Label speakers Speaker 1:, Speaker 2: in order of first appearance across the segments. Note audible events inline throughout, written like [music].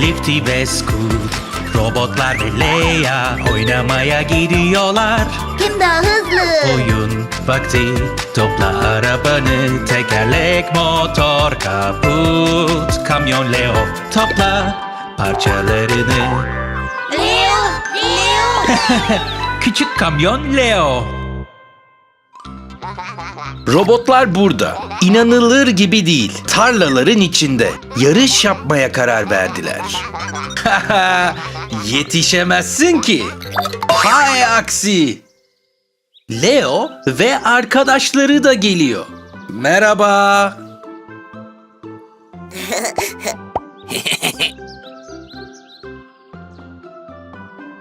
Speaker 1: Lifty ve Scoot Robotlar ve Leia oynamaya gidiyorlar
Speaker 2: Kim daha hızlı?
Speaker 1: Oyun vakti Topla arabanı Tekerlek, motor, kaput Kamyon Leo Topla parçalarını
Speaker 2: Leo! Leo! [laughs]
Speaker 1: Küçük kamyon Leo
Speaker 3: Robotlar burada. İnanılır gibi değil. Tarlaların içinde. Yarış yapmaya karar verdiler. [laughs] Yetişemezsin ki. Hay aksi. Leo ve arkadaşları da geliyor. Merhaba.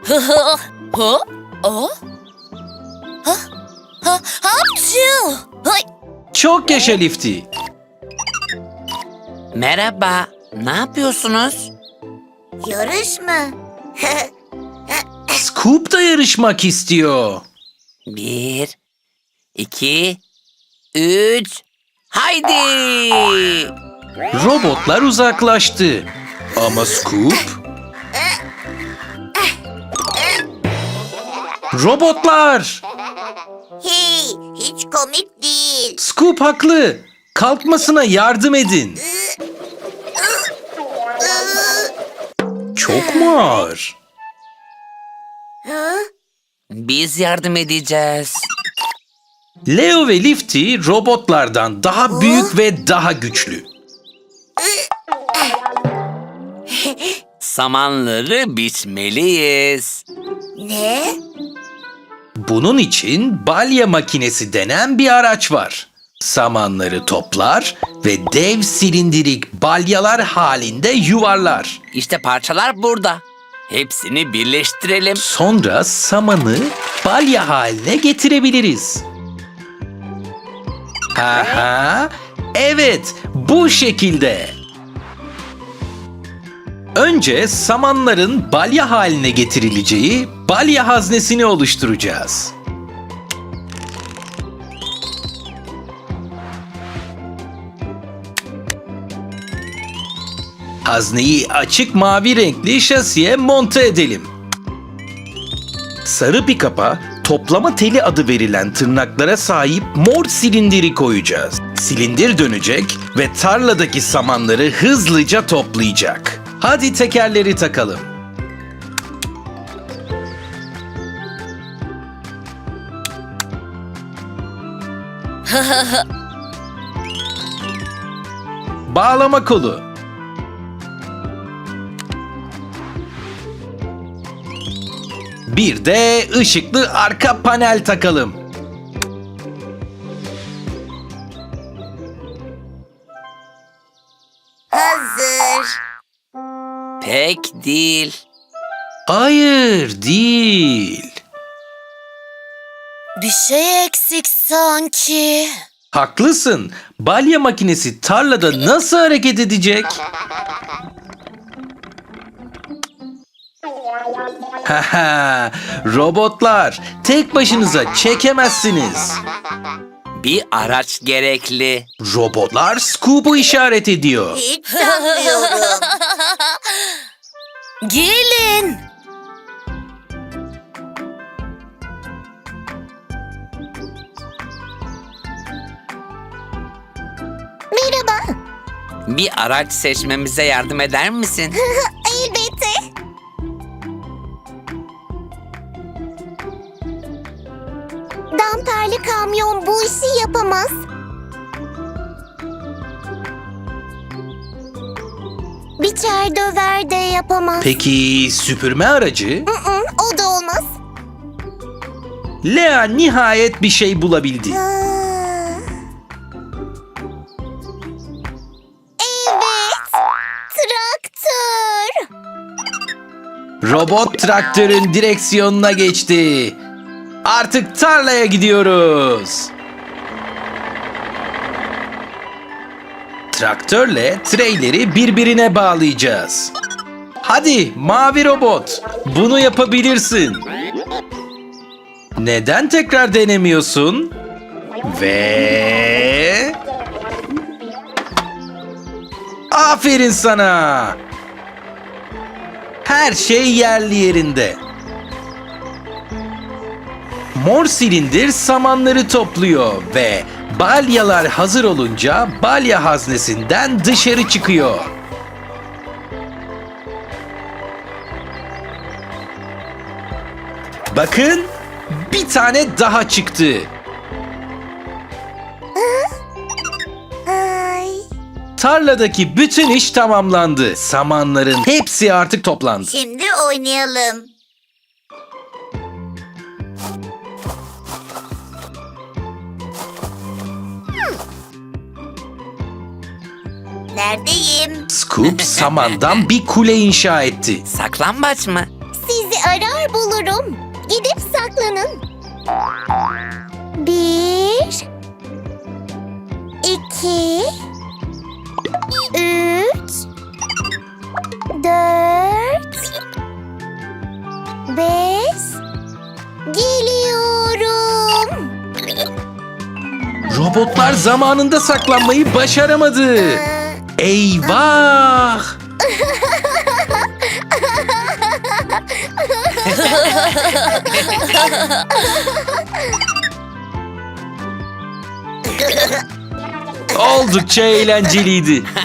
Speaker 3: [laughs]
Speaker 4: Ha? Ha? Hay!
Speaker 3: Çok yaşa Lifty.
Speaker 5: Merhaba, ne yapıyorsunuz?
Speaker 2: Yarış mı? [laughs]
Speaker 3: Scoop da yarışmak istiyor.
Speaker 5: Bir, iki, üç, haydi!
Speaker 3: Robotlar uzaklaştı. Ama Scoop... [laughs] Robotlar!
Speaker 2: Hey, hiç komik değil.
Speaker 3: Scoop haklı. Kalkmasına yardım edin. Çok mu ağır?
Speaker 2: Hı?
Speaker 5: Biz yardım edeceğiz.
Speaker 3: Leo ve Lifty robotlardan daha büyük ve daha güçlü.
Speaker 5: Samanları biçmeliyiz.
Speaker 2: Ne?
Speaker 3: Bunun için balya makinesi denen bir araç var. Samanları toplar ve dev silindirik balyalar halinde yuvarlar.
Speaker 5: İşte parçalar burada. Hepsini birleştirelim.
Speaker 3: Sonra samanı balya haline getirebiliriz. Aha, evet bu şekilde. Önce samanların balya haline getirileceği balya haznesini oluşturacağız. Hazneyi açık mavi renkli şasiye monte edelim. Sarı pikapa toplama teli adı verilen tırnaklara sahip mor silindiri koyacağız. Silindir dönecek ve tarladaki samanları hızlıca toplayacak. Hadi tekerleri takalım. [laughs] Bağlama kolu. Bir de ışıklı arka panel takalım.
Speaker 5: Pek değil.
Speaker 3: Hayır, değil.
Speaker 4: Bir şey eksik sanki.
Speaker 3: Haklısın. Balya makinesi tarlada nasıl hareket edecek? Haha, robotlar tek başınıza çekemezsiniz.
Speaker 5: Bir araç gerekli.
Speaker 3: Robotlar Scoop'u işaret ediyor.
Speaker 2: Hiç sanmıyorum.
Speaker 4: Gelin.
Speaker 2: Merhaba.
Speaker 5: Bir araç seçmemize yardım eder misin? [laughs]
Speaker 2: Elbette. Damperli kamyon bu işi yapamaz. Biçer döver de yapamaz.
Speaker 3: Peki süpürme aracı?
Speaker 2: Hı, o da olmaz.
Speaker 3: Lea nihayet bir şey bulabildi.
Speaker 2: Aa. Evet. Traktör.
Speaker 3: Robot traktörün direksiyonuna geçti. Artık tarlaya gidiyoruz. Traktörle treyleri birbirine bağlayacağız. Hadi mavi robot, bunu yapabilirsin. Neden tekrar denemiyorsun? Ve... Aferin sana. Her şey yerli yerinde. Mor silindir samanları topluyor ve balyalar hazır olunca balya haznesinden dışarı çıkıyor. Bakın bir tane daha çıktı. Tarladaki bütün iş tamamlandı. Samanların hepsi artık toplandı.
Speaker 2: Şimdi oynayalım. Neredeyim?
Speaker 3: Scoop samandan bir kule inşa etti.
Speaker 5: Saklambaç mı?
Speaker 2: Sizi arar bulurum. Gidip saklanın. Bir, iki, üç, dört, beş. Geliyorum.
Speaker 3: Robotlar zamanında saklanmayı başaramadı.
Speaker 2: Ee,
Speaker 3: Eyvah! Oldukça eğlenceliydi. [laughs]